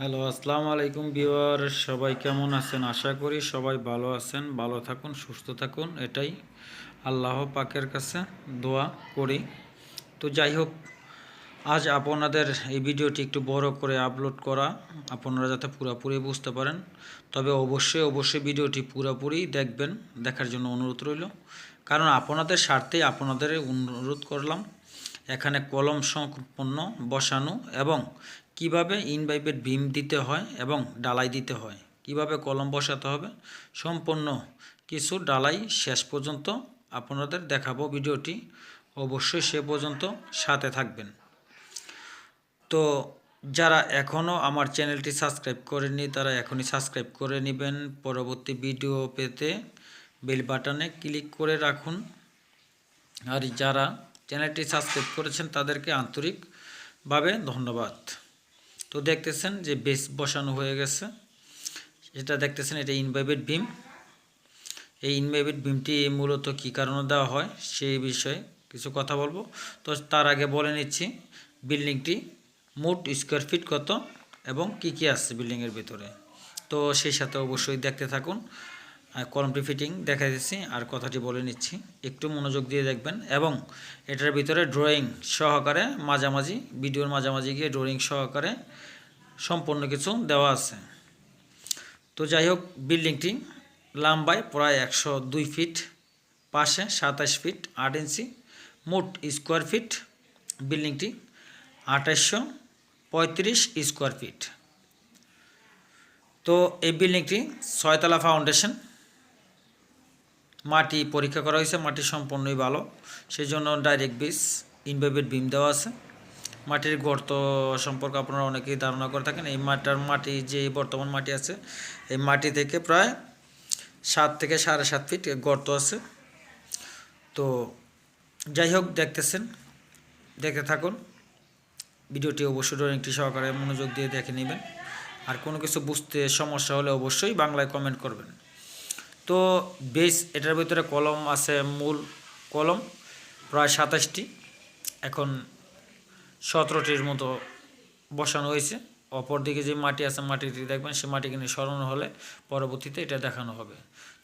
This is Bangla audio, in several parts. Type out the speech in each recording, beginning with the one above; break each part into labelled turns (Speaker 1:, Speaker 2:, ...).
Speaker 1: হ্যালো, আসসালামু আলাইকুম বিওয়ার সবাই কেমন আছেন? আশা করি সবাই ভালো আছেন। ভালো থাকুন, সুস্থ থাকুন। এটাই আল্লাহ পাকের কাছে দোয়া করি। তো যাই হোক, আজ আপনাদের এই ভিডিওটি একটু বড় করে আপলোড করা, আপনারা যাতে পুরোপুরি বুঝতে পারেন। তবে অবশ্যই অবশ্যই ভিডিওটি পুরোপুরি দেখবেন। দেখার জন্য অনুরোধ রইল। কারণ আপনাদের স্বার্থেই আপনাদের অনুরোধ করলাম। এখানে কলম সম্পন্ন বসানো এবং কীভাবে ইনভাইবেট বিম দিতে হয় এবং ডালাই দিতে হয়, কীভাবে কলম বসাতে হবে, সম্পূর্ণ কিছু ডালাই শেষ পর্যন্ত আপনাদের দেখাবো ভিডিওটি। অবশ্যই সে পর্যন্ত সাথে থাকবেন। তো যারা এখনও আমার চ্যানেলটি সাবস্ক্রাইব করেনি তারা এখনই সাবস্ক্রাইব করে নেবেন। পরবর্তী ভিডিও পেতে বেল বাটনে ক্লিক করে রাখুন। আর যারা চ্যানেলটি সাবস্ক্রাইব করেছেন তাদেরকে আন্তরিকভাবে ধন্যবাদ। তো দেখতেছেন যে বেস বসানো হয়ে গেছে। এটা দেখতেছেন এটা ইনভাইবেট বিম এই ইনভাইবেট বিমটি মূলত কী কারণে দেওয়া হয় সেই বিষয়ে কিছু কথা বলব। তো তার আগে বলে নিচ্ছি, বিল্ডিংটি মোট স্কোয়ার ফিট কত এবং কি কি আছে বিল্ডিংয়ের ভিতরে। তো সেই সাথে অবশ্যই দেখতে থাকুন। কলমটি ফিটিং দেখা দিচ্ছি, আর কথাটি বলে নিচ্ছি। একটু মনোযোগ দিয়ে দেখবেন এবং এটার ভিতরে ড্রয়িং সহকারে মাঝামাঝি ভিডিওর মাঝামাঝি গিয়ে ড্রয়িং সহকারে সম্পূর্ণ কিছু দেওয়া আছে। তো যাই হোক বিল্ডিংটি লম্বায় প্রায় একশো দুই ফিট পাশে সাতাশ ফিট আট ইঞ্চি মোট স্কোয়ার ফিট বিল্ডিংটি আঠাশশো পঁয়ত্রিশ স্কোয়ার ফিট তো এই বিল্ডিংটি ছয়তলা ফাউন্ডেশন মাটি পরীক্ষা করা হয়েছে, মাটি সম্পূর্ণই ভালো। সেই জন্য ডাইরেক্ট বিস ইনভেবেড বিম দেওয়া আছে। মাটির গর্ত সম্পর্কে আপনারা অনেকেই ধারণা করে থাকেন, এই মাটার মাটি যে বর্তমান মাটি আছে, এই মাটি থেকে প্রায় সাত থেকে সাড়ে সাত ফিট গর্ত আছে। তো যাই হোক, দেখতেছেন, দেখতে থাকুন। ভিডিওটি অবশ্যই ড্রয়িংটি সহকারে মনোযোগ দিয়ে দেখে নেবেন। আর কোনো কিছু বুঝতে সমস্যা হলে অবশ্যই বাংলায় কমেন্ট করবেন। তো বেস এটার ভিতরে কলম আছে মূল কলম প্রায় সাতাশটি। এখন সতেরোটির মতো বসানো হয়েছে। অপর দিকে যে মাটি আছে মাটিটি দেখবেন, সে মাটি কিনে সরানো হলে পরবর্তীতে এটা দেখানো হবে।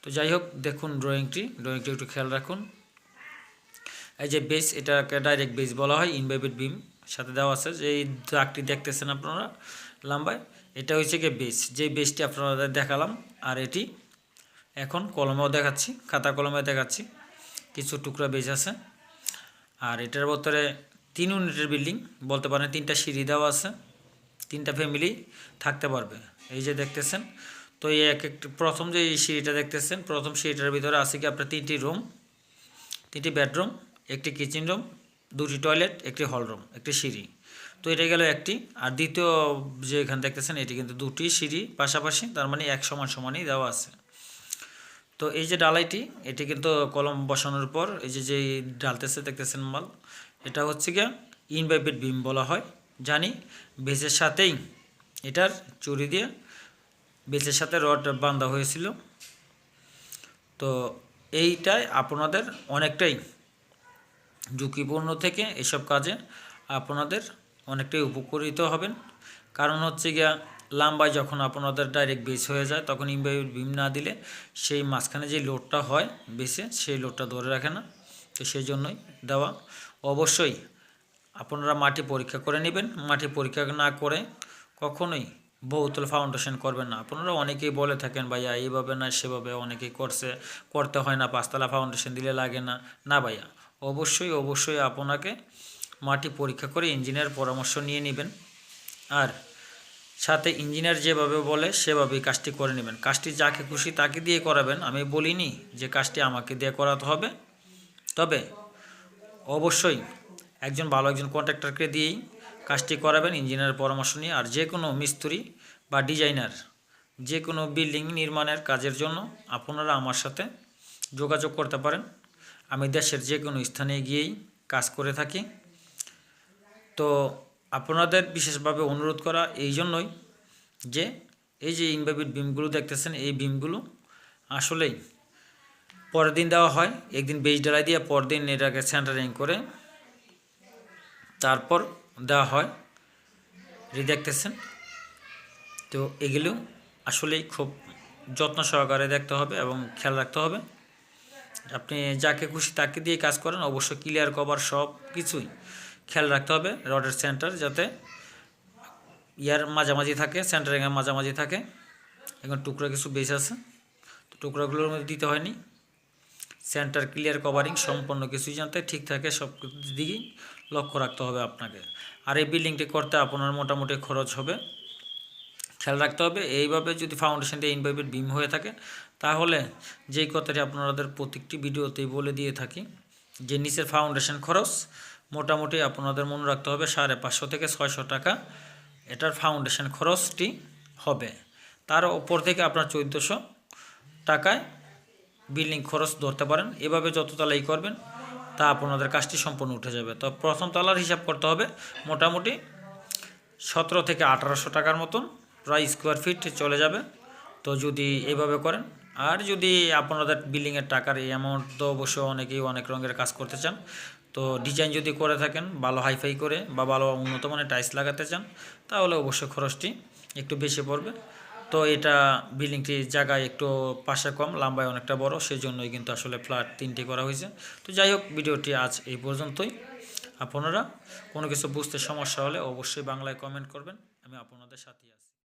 Speaker 1: তো যাই হোক, দেখুন ড্রয়িংটি ড্রয়িংটি একটু খেয়াল রাখুন। এই যে বেস এটাকে ডাইরেক্ট বেস বলা হয় ইনভেবিট বিম সাথে দেওয়া আছে। যে এই দাগটি দেখতেছেন আপনারা লম্বায়, এটা হচ্ছে গিয়ে বেস যে বেসটি আপনারা দেখালাম, আর এটি এখন কলমেও দেখাচ্ছি, খাতা কলমে দেখাচ্ছি। কিছু টুকরা বেস আছে। আর এটার ভিতরে তিন ইউনিটের বিল্ডিং, বলতে পারেন তিনটা সিঁড়ি দেওয়া আছে। তিনটা ফ্যামিলি থাকতে পারবে। এই যে দেখতেছেন, তো এই এক একটি, প্রথম যে সিঁড়িটা দেখতেছেন, প্রথম সিঁড়িটার ভিতরে আছে কি আপনার তিনটি রুম তিনটি বেডরুম একটি কিচেন রুম দুটি টয়লেট একটি হল রুম একটি সিঁড়ি। তো এটা গেল একটি। আর দ্বিতীয় যে এখানে দেখতেছেন, এটি কিন্তু দুটি সিঁড়ি পাশাপাশি, তার মানে এক সমান সমানই দেওয়া আছে। তো এই যে ডালাইটি, এটি কিন্তু কলম বসানোর পর এই যে যে ডালতেছে দেখতেছেন মাল, এটা হচ্ছে গিয়া ইনভাইবেট বিম বলা হয়। জানি বেচের সাথেই এটার চুরি দিয়ে বেচের সাথে রড বাঁধা হয়েছিল। তো এইটাই আপনাদের অনেকটাই ঝুঁকিপূর্ণ থেকে এসব কাজে আপনাদের অনেকটাই উপকৃত হবেন। কারণ হচ্ছে গিয়া লাম্বায় যখন আপনাদের ডাইরেক্ট বেস হয়ে যায়, তখন ইনভাইট বিম না দিলে সেই মাঝখানে যে লোডটা হয় বেসে সেই লোডটা ধরে রাখে না। তো সেই জন্যই দেওয়া। অবশ্যই আপনারা মাটি পরীক্ষা করে নেবেন। মাটি পরীক্ষা না করে কখনোই বহুতল ফাউন্ডেশন করবেন না। আপনারা অনেকেই বলে থাকেন ভাইয়া এইভাবে না, সেভাবে অনেকেই করছে। করতে হয় না, পাঁচতলা ফাউন্ডেশন দিলে লাগে না। না ভাইয়া, অবশ্যই অবশ্যই আপনাকে মাটি পরীক্ষা করে ইঞ্জিনিয়ার পরামর্শ নিয়ে নেবেন। আর সাথে ইঞ্জিনিয়ার যেভাবে বলে, সেভাবেই কাজটি করে নেবেন। কাজটি যাকে খুশি তাকে দিয়ে করাবেন। আমি বলিনি যে কাজটি আমাকে দিয়ে করাতে হবে। তবে অবশ্যই একজন ভালো একজন কন্ট্রাক্টরকে দিয়েই কাজটি করাবেন, ইঞ্জিনিয়ারের পরামর্শ নিয়ে। আর যে কোনো মিস্ত্রি বা ডিজাইনার, যে কোনো বিল্ডিং নির্মাণের কাজের জন্য আপনারা আমার সাথে যোগাযোগ করতে পারেন। আমি দেশের যে কোনো স্থানে গিয়েই কাজ করে থাকি। তো আপনাদের বিশেষভাবে অনুরোধ করা এই জন্যই যে এই যে ইনভাবিট বিমগুলো দেখতেছেন, এই বিমগুলো আসলেই পরের দিন দেওয়া হয়। একদিন বেজ ডালাই দিয়ে পরের দিন এটাকে সেন্টারিং করে তারপর দেওয়া হয়। এটি দেখতেছেন? তো এগুলো আসলেই খুব যত্ন সহকারে দেখতে হবে এবং খেয়াল রাখতে হবে। আপনি যাকে খুশি তাকে দিয়ে কাজ করেন, অবশ্যই ক্লিয়ার কভার সব কিছুই খেয়াল রাখতে হবে, রডের সেন্টার যাতে ইয়ার মাঝামাঝি থাকে সেন্টারিংয়ের মাঝামাঝি থাকে। এখন টুকরা কিছু বেশ আছে, তো টুকরাগুলোর মধ্যে দিতে হয়নি। সেন্টার ক্লিয়ার কভারিং সম্পূর্ণ কিছুই জানতে ঠিক থাকে, সব দিকেই লক্ষ্য রাখতে হবে আপনাকে। আর এই বিল্ডিংটি করতে আপনার মোটামুটি খরচ হবে। খেয়াল রাখতে হবে, এইভাবে যদি ফাউন্ডেশনটা ইনভাইভেড বিম হয়ে থাকে, তাহলে যেই কথাটি আপনাদের প্রত্যেকটি ভিডিওতেই বলে দিয়ে থাকি, যে নিচের ফাউন্ডেশন খরচ মোটামুটি আপনাদের মনে রাখতে হবে সাড়ে পাঁচশো থেকে ছয়শো টাকা। এটার ফাউন্ডেশন খরচটি হবে। তার ওপর থেকে আপনার চোদ্দোশো টাকায় বিল্ডিং খরচ ধরতে পারেন। এভাবে যত তালাই করবেন, তা আপনাদের কাজটি সম্পূর্ণ উঠে যাবে। তো প্রথম তলার হিসাব করতে হবে, মোটামুটি সতেরো থেকে আঠারোশো টাকার মতন প্রায় স্কোয়ার ফিট চলে যাবে। তো যদি এইভাবে করেন, আর যদি আপনাদের বিল্ডিংয়ের টাকার এই অ্যামাউন্ট তো অবশ্যই অনেকেই অনেক রঙের কাজ করতে চান তো ডিজাইন যদি করে থাকেন, ভালো হাইফাই করে বা ভালো উন্নত মানের টাইলস লাগাতে চান, তাহলে অবশ্যই খরচটি একটু বেশি পড়বে। তো এটা বিল্ডিংটির জায়গায় একটু পাশে কম, লম্বায় অনেকটা বড় সেই জন্যই কিন্তু আসলে ফ্ল্যাট তিনটি করা হয়েছে। তো যাই হোক, ভিডিওটি আজ এই পর্যন্তই। আপনারা কোনো কিছু বুঝতে সমস্যা হলে অবশ্যই বাংলায় কমেন্ট করবেন, আমি আপনাদের সাথে আছি।